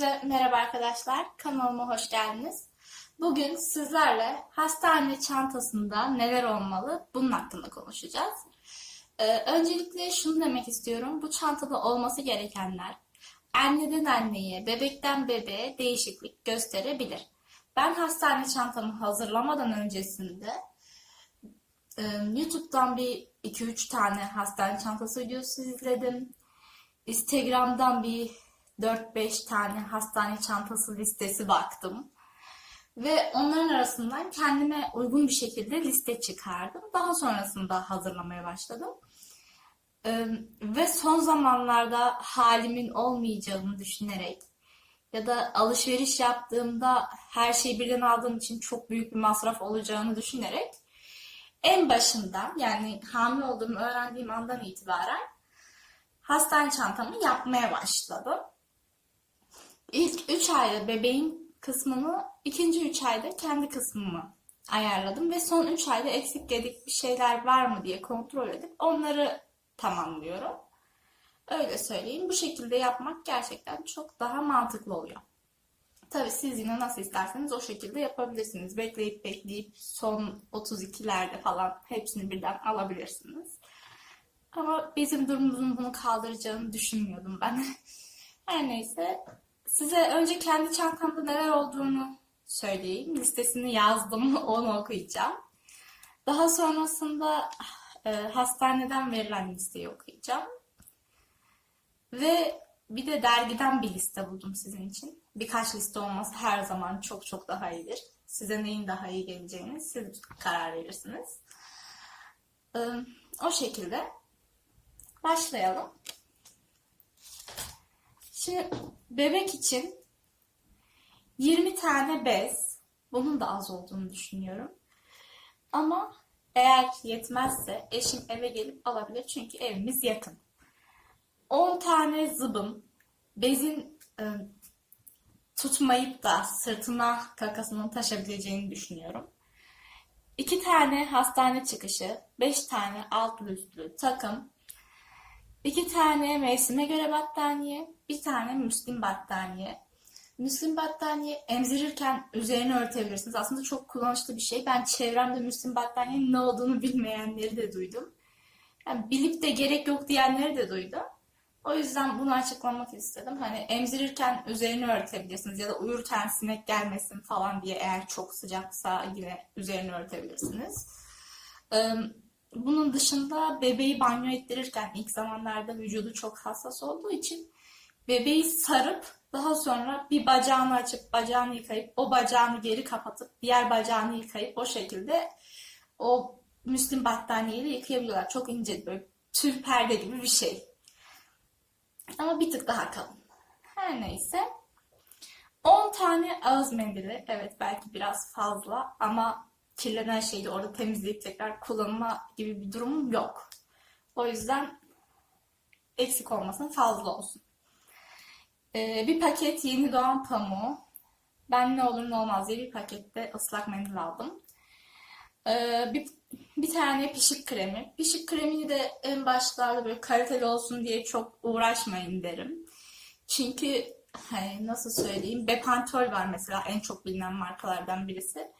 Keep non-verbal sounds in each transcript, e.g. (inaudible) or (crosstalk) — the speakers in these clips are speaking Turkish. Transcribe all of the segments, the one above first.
Hepinize merhaba arkadaşlar. Kanalıma hoş geldiniz. Bugün sizlerle hastane çantasında neler olmalı bunun hakkında konuşacağız. Ee, öncelikle şunu demek istiyorum. Bu çantada olması gerekenler anneden anneye, bebekten bebeğe değişiklik gösterebilir. Ben hastane çantamı hazırlamadan öncesinde e, YouTube'dan bir 2-3 tane hastane çantası videosu izledim. Instagram'dan bir 4-5 tane hastane çantası listesi baktım. Ve onların arasından kendime uygun bir şekilde liste çıkardım. Daha sonrasında hazırlamaya başladım. Ee, ve son zamanlarda halimin olmayacağını düşünerek ya da alışveriş yaptığımda her şeyi birden aldığım için çok büyük bir masraf olacağını düşünerek en başından yani hamile olduğumu öğrendiğim andan itibaren hastane çantamı yapmaya başladım. İlk 3 ayda bebeğin kısmını, ikinci 3 ayda kendi kısmımı ayarladım ve son 3 ayda eksik gedik bir şeyler var mı diye kontrol edip onları tamamlıyorum. Öyle söyleyeyim. Bu şekilde yapmak gerçekten çok daha mantıklı oluyor. Tabii siz yine nasıl isterseniz o şekilde yapabilirsiniz. Bekleyip bekleyip son 32'lerde falan hepsini birden alabilirsiniz. Ama bizim durumumuzun bunu kaldıracağını düşünmüyordum ben. (laughs) Her neyse. Size önce kendi çantamda neler olduğunu söyleyeyim. Listesini yazdım, (laughs) onu okuyacağım. Daha sonrasında e, hastaneden verilen listeyi okuyacağım. Ve bir de dergiden bir liste buldum sizin için. Birkaç liste olması her zaman çok çok daha iyidir. Size neyin daha iyi geleceğini siz karar verirsiniz. E, o şekilde başlayalım. Şimdi bebek için 20 tane bez, bunun da az olduğunu düşünüyorum. Ama eğer yetmezse eşim eve gelip alabilir çünkü evimiz yakın. 10 tane zıbın, bezin e, tutmayıp da sırtına kakasını taşabileceğini düşünüyorum. 2 tane hastane çıkışı, 5 tane altlı üstlü takım, İki tane mevsime göre battaniye, bir tane müslim battaniye. Müslim battaniye emzirirken üzerini örtebilirsiniz. Aslında çok kullanışlı bir şey. Ben çevremde müslim battaniyenin ne olduğunu bilmeyenleri de duydum. Yani bilip de gerek yok diyenleri de duydum. O yüzden bunu açıklamak istedim. Hani emzirirken üzerini örtebilirsiniz ya da uyurken sinek gelmesin falan diye eğer çok sıcaksa yine üzerini örtebilirsiniz. Bunun dışında bebeği banyo ettirirken ilk zamanlarda vücudu çok hassas olduğu için bebeği sarıp daha sonra bir bacağını açıp bacağını yıkayıp o bacağını geri kapatıp diğer bacağını yıkayıp o şekilde o müslim battaniyeyle yıkayabiliyorlar. Çok ince böyle tül perde gibi bir şey. Ama bir tık daha kalın. Her neyse. 10 tane ağız mendili. Evet belki biraz fazla ama kirlenen şeyi de orada temizleyip tekrar kullanma gibi bir durumum yok. O yüzden eksik olmasın fazla olsun. Ee, bir paket yeni doğan pamuğu. Ben ne olur ne olmaz diye bir pakette ıslak mendil aldım. Ee, bir, bir tane pişik kremi. Pişik kremini de en başlarda böyle kaliteli olsun diye çok uğraşmayın derim. Çünkü hani nasıl söyleyeyim Bepantol var mesela en çok bilinen markalardan birisi.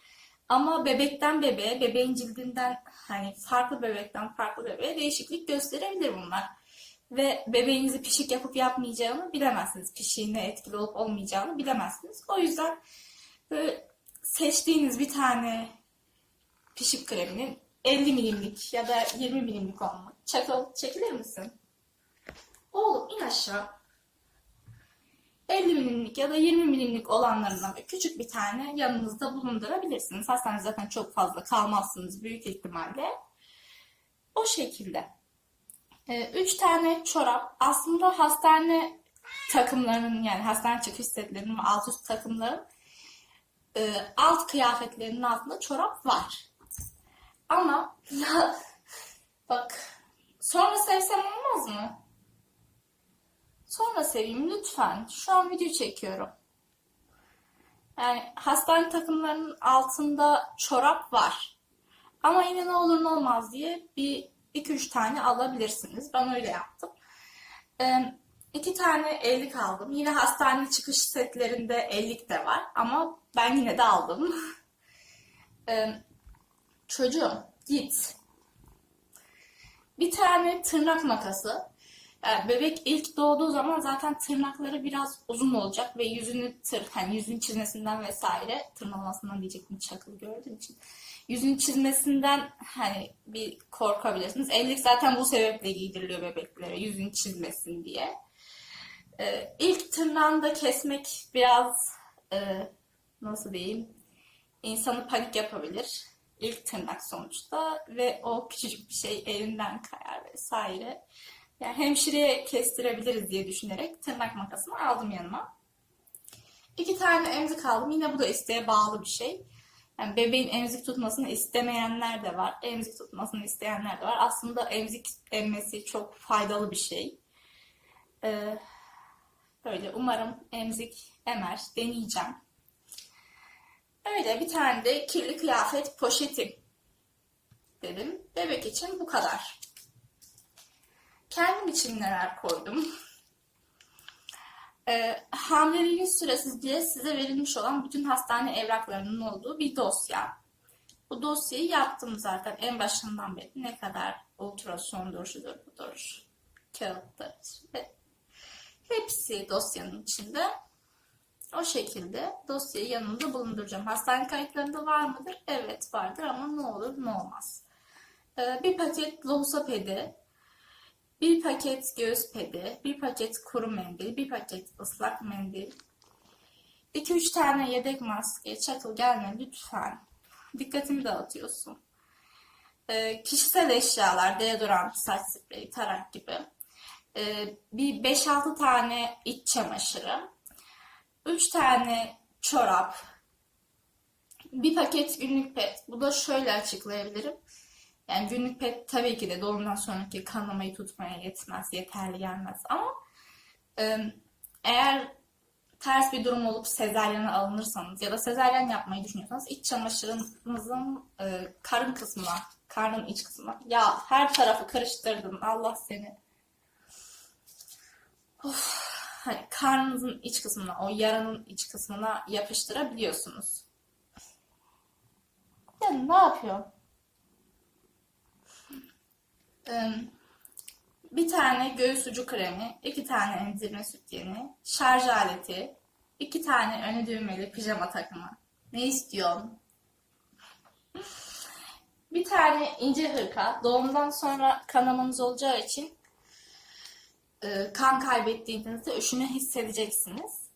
Ama bebekten bebeğe, bebeğin cildinden hani farklı bebekten farklı bebeğe değişiklik gösterebilir bunlar. Ve bebeğinizi pişik yapıp yapmayacağını bilemezsiniz. Pişiğine etkili olup olmayacağını bilemezsiniz. O yüzden böyle seçtiğiniz bir tane pişik kreminin 50 milimlik ya da 20 milimlik olmalı. Çakal çekilir misin? Oğlum in aşağı. 50 milimlik ya da 20 milimlik olanlarından küçük bir tane yanınızda bulundurabilirsiniz. Hastanede zaten çok fazla kalmazsınız büyük ihtimalle. O şekilde. 3 ee, tane çorap. Aslında hastane takımlarının yani hastane çıkış setlerinin ve alt üst takımların e, alt kıyafetlerinin altında çorap var. Ama (laughs) bak sonra sevsem olmaz mı? Sonra seveyim lütfen. Şu an video çekiyorum. Yani hastane takımlarının altında çorap var. Ama yine ne olur ne olmaz diye bir 2-3 tane alabilirsiniz. Ben öyle yaptım. Ee, iki tane ellik aldım. Yine hastane çıkış setlerinde ellik de var ama ben yine de aldım. (laughs) Ee, çocuğum git. Bir tane tırnak makası. Yani bebek ilk doğduğu zaman zaten tırnakları biraz uzun olacak ve yüzünü tır, hani yüzün çizmesinden vesaire tırmalamasından diyecektim çakıl gördüğüm için. Yüzün çizmesinden hani bir korkabilirsiniz. Ellik zaten bu sebeple giydiriliyor bebeklere yüzün çizmesin diye. Ee, ilk tırnağını da kesmek biraz e, nasıl diyeyim insanı panik yapabilir. İlk tırnak sonuçta ve o küçücük bir şey elinden kayar vesaire. Yani hemşireye kestirebiliriz diye düşünerek tırnak makasını aldım yanıma. İki tane emzik aldım. Yine bu da isteğe bağlı bir şey. Yani bebeğin emzik tutmasını istemeyenler de var. Emzik tutmasını isteyenler de var. Aslında emzik emmesi çok faydalı bir şey. Ee, böyle umarım emzik emer. Deneyeceğim. Öyle bir tane de kirli kıyafet poşetim dedim. Bebek için bu kadar. Kendim için neler koydum? Ee, hamileliğiniz süresiz diye size verilmiş olan bütün hastane evraklarının olduğu bir dosya. Bu dosyayı yaptım zaten en başından beri. Ne kadar ultrasondur, şudur, budur, kağıttır ve hepsi dosyanın içinde. O şekilde dosyayı yanımda bulunduracağım. Hastane kayıtlarında var mıdır? Evet vardır ama ne olur ne olmaz. Ee, bir paket lohusa pedi, bir paket göğüs pedi, bir paket kuru mendil, bir paket ıslak mendil, 2-3 tane yedek maske, çakıl gelme lütfen. Dikkatimi dağıtıyorsun. Ee, kişisel eşyalar, deodorant, saç spreyi, tarak gibi. Ee, bir 5-6 tane iç çamaşırı. 3 tane çorap. Bir paket günlük pet. Bu da şöyle açıklayabilirim. Yani günlük pet tabii ki de doğumdan sonraki kanamayı tutmaya yetmez, yeterli gelmez ama eğer ters bir durum olup sezaryana alınırsanız ya da sezaryen yapmayı düşünüyorsanız iç çamaşırınızın e, karın kısmına, karnın iç kısmına ya her tarafı karıştırdın Allah seni. Of, hani karnınızın iç kısmına, o yaranın iç kısmına yapıştırabiliyorsunuz. Ya ne yapıyor? Bir tane göğüs ucu kremi, iki tane emzirme sütyeni, şarj aleti, iki tane öne düğmeli pijama takımı. Ne istiyorsun? Bir tane ince hırka. Doğumdan sonra kanamanız olacağı için e, kan kaybettiğinizde üşüme hissedeceksiniz.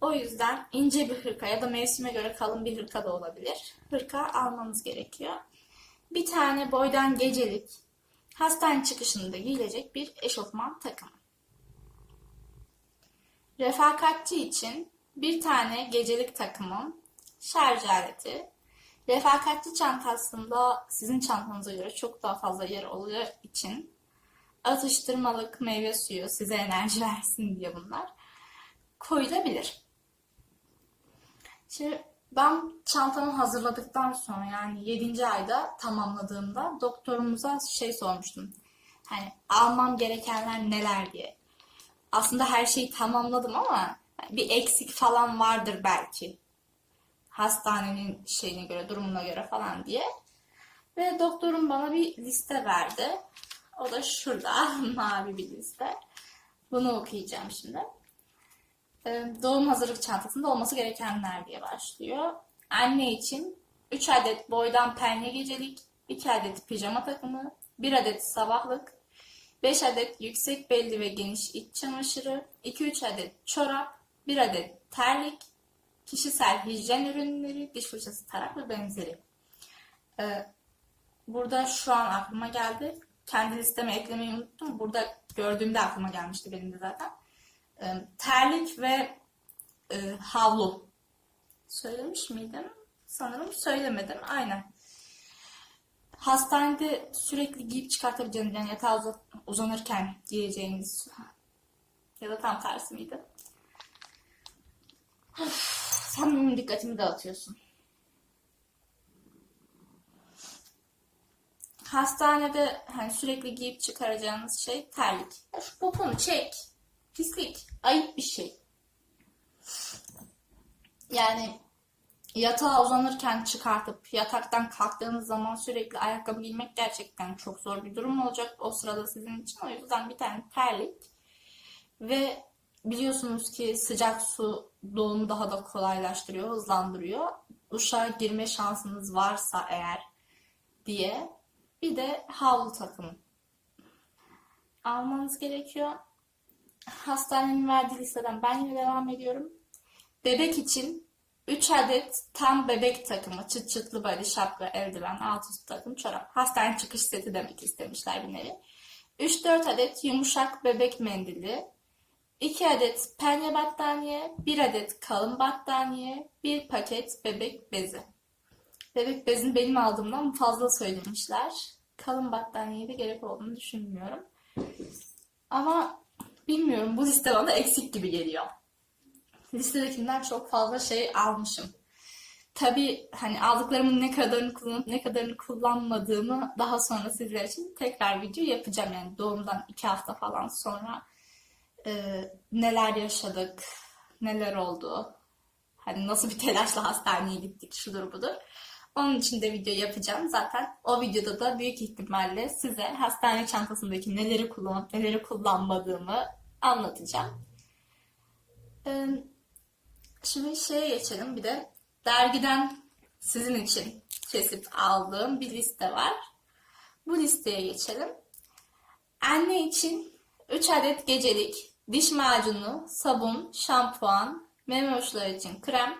O yüzden ince bir hırka ya da mevsime göre kalın bir hırka da olabilir. Hırka almanız gerekiyor. Bir tane boydan gecelik hastane çıkışında giyilecek bir eşofman takımı. Refakatçi için bir tane gecelik takımım, şarj aleti, refakatçi çantasında sizin çantanıza göre çok daha fazla yer oluyor için atıştırmalık meyve suyu size enerji (laughs) versin diye bunlar koyulabilir. Şimdi ben çantamı hazırladıktan sonra yani 7. ayda tamamladığımda doktorumuza şey sormuştum. Hani almam gerekenler neler diye. Aslında her şeyi tamamladım ama bir eksik falan vardır belki. Hastanenin şeyine göre, durumuna göre falan diye. Ve doktorum bana bir liste verdi. O da şurada (laughs) mavi bir liste. Bunu okuyacağım şimdi. Ee, doğum hazırlık çantasında olması gerekenler diye başlıyor. Anne için 3 adet boydan penye gecelik, 2 adet pijama takımı, 1 adet sabahlık, 5 adet yüksek belli ve geniş iç çamaşırı, 2-3 adet çorap, 1 adet terlik, kişisel hijyen ürünleri, diş fırçası, tarak ve benzeri. Ee, burada şu an aklıma geldi. Kendi listeme eklemeyi unuttum. Burada gördüğümde aklıma gelmişti benim de zaten. Terlik ve e, havlu. Söylemiş miydim? Sanırım söylemedim. Aynen. Hastanede sürekli giyip çıkartabileceğiniz yani yatağa uzanırken giyeceğiniz ya da tam tersi miydi? Sen benim dikkatimi dağıtıyorsun. Hastanede hani sürekli giyip çıkaracağınız şey terlik. Ya şu poponu çek. Pislik, ayıp bir şey. Yani yatağa uzanırken çıkartıp yataktan kalktığınız zaman sürekli ayakkabı giymek gerçekten çok zor bir durum olacak o sırada sizin için. O yüzden bir tane terlik ve biliyorsunuz ki sıcak su doğumu daha da kolaylaştırıyor, hızlandırıyor. Duşa girme şansınız varsa eğer diye bir de havlu takımı almanız gerekiyor. Hastanenin verdiği listeden ben yine devam ediyorum. Bebek için 3 adet tam bebek takımı, çıt çıtlı böyle şapka, eldiven, alt üst takım, çorap. Hastane çıkış seti demek istemişler bir nevi. 3-4 adet yumuşak bebek mendili, 2 adet penye battaniye, 1 adet kalın battaniye, 1 paket bebek bezi. Bebek bezini benim aldığımdan fazla söylemişler. Kalın battaniyeye de gerek olduğunu düşünmüyorum. Ama bilmiyorum bu liste bana eksik gibi geliyor. Listedekinden çok fazla şey almışım. Tabii hani aldıklarımın ne kadarını kullanıp ne kadarını kullanmadığımı daha sonra sizler için tekrar video yapacağım. Yani doğumdan iki hafta falan sonra e, neler yaşadık, neler oldu, hani nasıl bir telaşla hastaneye gittik, şudur budur. Onun için de video yapacağım. Zaten o videoda da büyük ihtimalle size hastane çantasındaki neleri kullanıp neleri kullanmadığımı anlatacağım. Ee, Şimdi şeye geçelim bir de dergiden sizin için kesip aldığım bir liste var. Bu listeye geçelim. Anne için 3 adet gecelik diş macunu, sabun, şampuan, meme uçları için krem,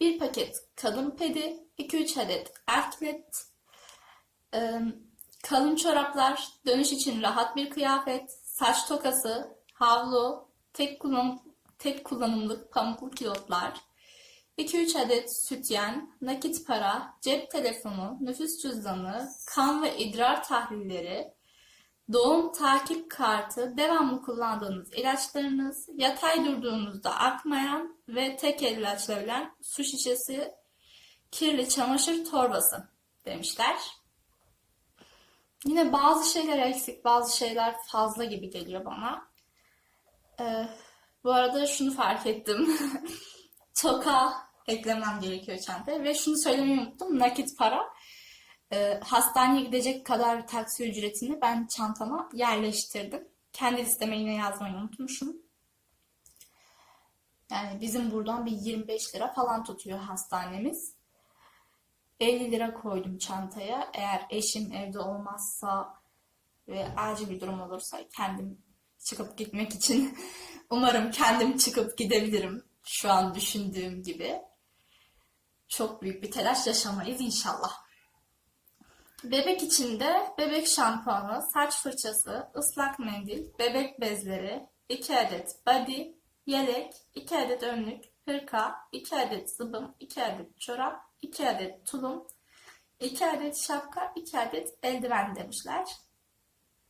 1 paket kadın pedi, 2-3 adet erklet, e, kalın çoraplar, dönüş için rahat bir kıyafet, saç tokası, havlu, tek kullanım, tek kullanımlık pamuklu kilotlar, 2-3 adet sütyen, nakit para, cep telefonu, nüfus cüzdanı, kan ve idrar tahlilleri, doğum takip kartı, devamlı kullandığınız ilaçlarınız, yatay durduğunuzda akmayan ve tek el ilaçlabilen su şişesi, kirli çamaşır torbası demişler. Yine bazı şeyler eksik, bazı şeyler fazla gibi geliyor bana. Ee, bu arada şunu fark ettim. (laughs) Toka eklemem gerekiyor çantaya ve şunu söylemeyi unuttum. Nakit para. Ee, hastaneye gidecek kadar taksi ücretini ben çantama yerleştirdim. Kendi listeme yine yazmayı unutmuşum. Yani bizim buradan bir 25 lira falan tutuyor hastanemiz. 50 lira koydum çantaya. Eğer eşim evde olmazsa ve acil bir durum olursa kendim çıkıp gitmek için (laughs) umarım kendim çıkıp gidebilirim şu an düşündüğüm gibi. Çok büyük bir telaş yaşamayız inşallah. Bebek için de bebek şampuanı, saç fırçası, ıslak mendil, bebek bezleri, 2 adet body, yelek, 2 adet önlük, hırka, 2 adet zıbım, 2 adet çorap, 2 adet tulum, 2 adet şapka, 2 adet eldiven demişler.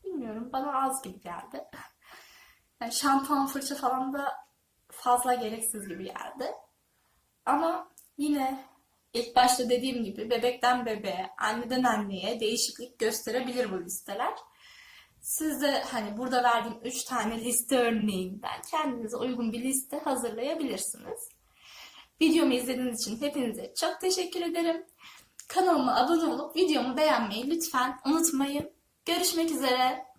Bilmiyorum bana az gibi geldi. (laughs) Yani şampuan, fırça falan da fazla gereksiz gibi geldi. Ama yine ilk başta dediğim gibi bebekten bebeğe, anneden anneye değişiklik gösterebilir bu listeler. Siz de hani burada verdiğim 3 tane liste örneğinden kendinize uygun bir liste hazırlayabilirsiniz. Videomu izlediğiniz için hepinize çok teşekkür ederim. Kanalıma abone olup videomu beğenmeyi lütfen unutmayın. Görüşmek üzere.